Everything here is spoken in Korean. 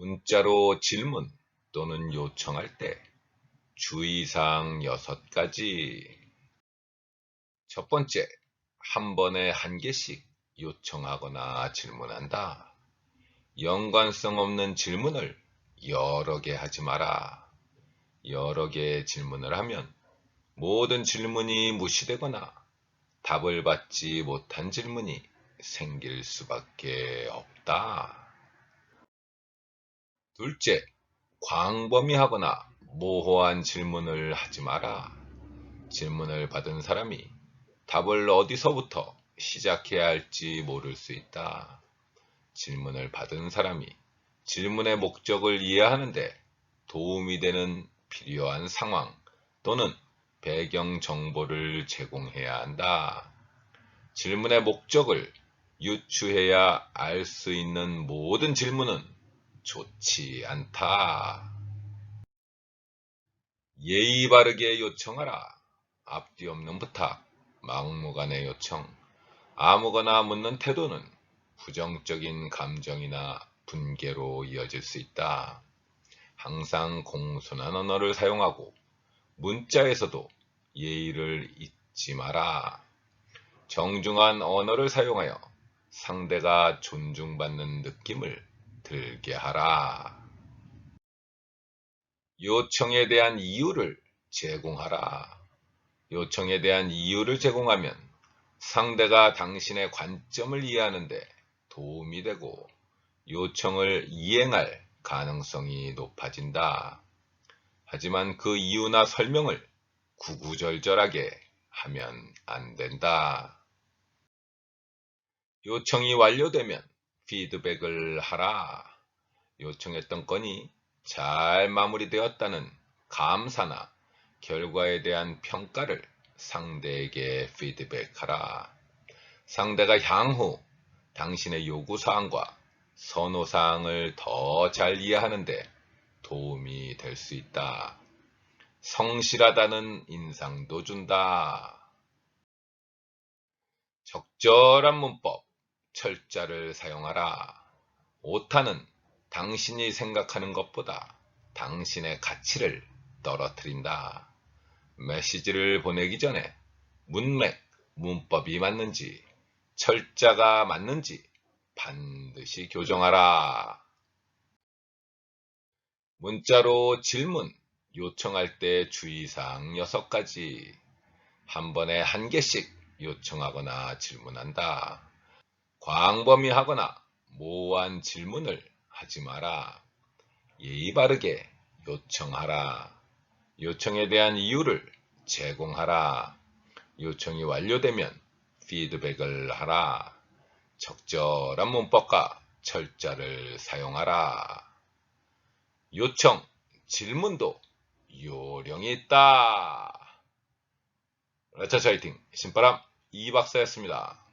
문자로 질문 또는 요청할 때 주의사항 6가지. 첫 번째, 한 번에 한 개씩 요청하거나 질문한다. 연관성 없는 질문을 여러 개 하지 마라. 여러 개의 질문을 하면 모든 질문이 무시되거나 답을 받지 못한 질문이 생길 수밖에 없다. 둘째, 광범위하거나 모호한 질문을 하지 마라. 질문을 받은 사람이 답을 어디서부터 시작해야 할지 모를 수 있다. 질문을 받은 사람이 질문의 목적을 이해하는데 도움이 되는 필요한 상황 또는 배경 정보를 제공해야 한다. 질문의 목적을 유추해야 알 수 있는 모든 질문은 좋지 않다. 예의 바르게 요청하라. 앞뒤 없는 부탁, 막무가내 요청, 아무거나 묻는 태도는 부정적인 감정이나 분개로 이어질 수 있다. 항상 공손한 언어를 사용하고 문자에서도 예의를 잊지 마라. 정중한 언어를 사용하여 상대가 존중받는 느낌을 들게 하라. 요청에 대한 이유를 제공하라. 요청에 대한 이유를 제공하면 상대가 당신의 관점을 이해하는데 도움이 되고 요청을 이행할 가능성이 높아진다. 하지만 그 이유나 설명을 구구절절하게 하면 안 된다. 요청이 완료되면 피드백을 하라. 요청했던 건이 잘 마무리되었다는 감사나 결과에 대한 평가를 상대에게 피드백하라. 상대가 향후 당신의 요구사항과 선호사항을 더 잘 이해하는데 도움이 될 수 있다. 성실하다는 인상도 준다. 적절한 문법, 철자를 사용하라. 오타는 당신이 생각하는 것보다 당신의 가치를 떨어뜨린다. 메시지를 보내기 전에 문맥, 문법이 맞는지, 철자가 맞는지 반드시 교정하라. 문자로 질문, 요청할 때 주의사항 6가지. 한 번에 한 개씩 요청하거나 질문한다. 광범위하거나 모호한 질문을 하지 마라. 예의 바르게 요청하라. 요청에 대한 이유를 제공하라. 요청이 완료되면 피드백을 하라. 적절한 문법과 철자를 사용하라. 요청, 질문도 요령이 있다. 레차차이팅 신바람 이박사였습니다.